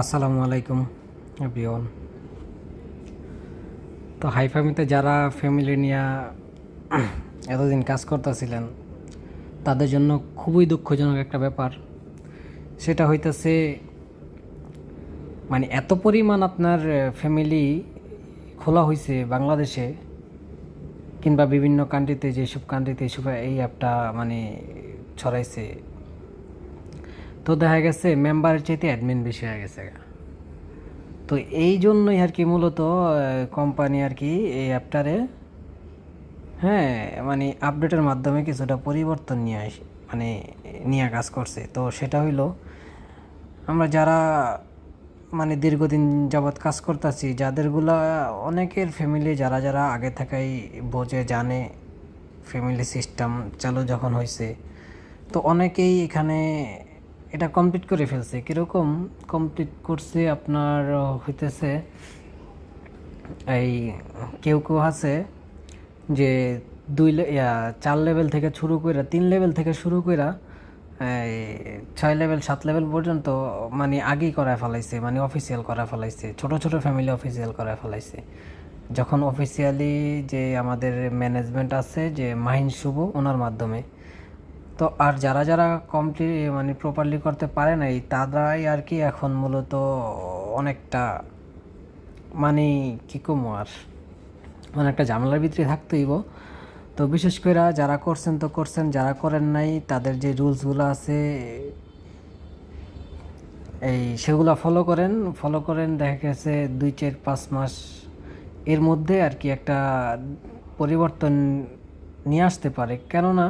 আসসালামু আলাইকুম, এভরিওয়ান। তো হাই ফ্যামিলিতে যারা ফ্যামিলি নিয়ে এতদিন কাজ করতেছিলেন, তাদের জন্য খুবই দুঃখজনক একটা ব্যাপার। সেটা হইতেছে মানে এত পরিমাণ আপনার ফ্যামিলি খোলা হয়েছে বাংলাদেশে, কিংবা বিভিন্ন কান্ট্রিতে যেসব কান্ট্রিতে এসব এই অ্যাপটা মানে ছড়াইছে। তো দেখা গেছে মেম্বারের চাইতে অ্যাডমিন বেশি হয়ে গেছে তো এই জন্যই আর কি মূলত কোম্পানি আর কি এই অ্যাপটারে হ্যাঁ মানে আপডেটের মাধ্যমে কিছুটা পরিবর্তন নিয়ে আস মানে নিয়ে কাজ করছে। তো সেটা হইল, আমরা যারা মানে দীর্ঘদিন যাবৎ কাজ করতেছি, যাদেরগুলা অনেকের ফ্যামিলি যারা যারা আগে থেকেই বোঝে, জানে ফ্যামিলি সিস্টেম চালু যখন হয়েছে তো অনেকেই এখানে এটা কমপ্লিট করে ফেলছে। কীরকম কমপ্লিট করছে আপনার হইতেছে, এই কেউ কেউ আছে যে দুই চার লেভেল থেকে শুরু করে তিন লেভেল থেকে শুরু করে এই ছয় লেভেল সাত লেভেল পর্যন্ত মানে আগেই করায় ফেলাইছে মানে অফিসিয়াল করা ফেলাইছে, ছোট ছোট ফ্যামিলি অফিসিয়াল করা ফেলাইছে। যখন অফিসিয়ালি যে আমাদের ম্যানেজমেন্ট আছে, যে মাহিন শুভ, ওনার মাধ্যমে তো আর যারা যারা কমপ্লিট মানে প্রপারলি করতে পারে নাই, তারাই আর কি এখন মূলত অনেকটা মানে কী কমো আর? মানে একটা ঝামেলার ভিতরে থাকতেইব তো বিশেষ করে যারা করছেন তো করছেন, যারা করেন নাই, তাদের যে রুলসগুলো আছে, এই সেগুলো ফলো করেন। ফলো করেন, দেখা গেছে দুই, চার, পাঁচ মাস এর মধ্যে আর কি একটা পরিবর্তন নিয়ে আসতে পারে। কেননা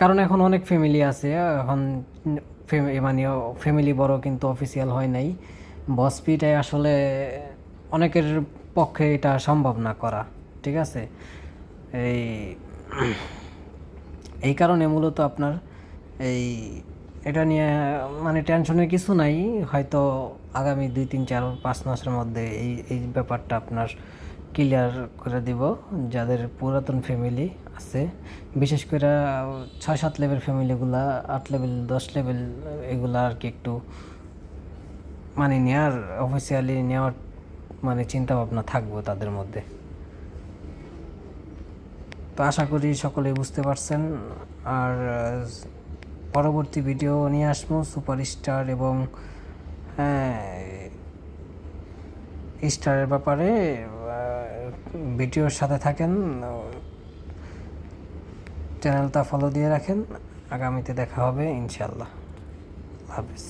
কারণ এখন অনেক ফ্যামিলি আছে, এখন মানে ফ্যামিলি বড় কিন্তু অফিসিয়াল হয় নাই। বসপিটাই আসলে অনেকের পক্ষে এটা সম্ভব না করা, ঠিক আছে? এই এই কারণে মূলত আপনার এই, এটা নিয়ে মানে টেনশনের কিছু নাই। হয়তো আগামী দুই, তিন, চার, পাঁচ মাসের মধ্যে এই এই ব্যাপারটা আপনার ক্লিয়ার করে দিব যাদের পুরাতন ফ্যামিলি আছে। বিশেষ করে ছয় সাত লেভেল ফ্যামিলিগুলা আট লেভেল দশ লেভেল এগুলা আর কি একটু মানে নেওয়ার অফিসিয়ালি নেওয়ার মানে চিন্তা ভাবনা থাকব তাদের মধ্যে। তো আশা করি সকলেই বুঝতে পারছেন। আর পরবর্তী ভিডিও নিয়ে আসব সুপারস্টার এবং হ্যাঁ, স্টারের ব্যাপারে। ভিডিওর সাথে থাকেন চ্যানেলটা ফলো দিয়ে রাখেন। আগামীতে দেখা হবে ইনশাল্লাহ হাফিজ।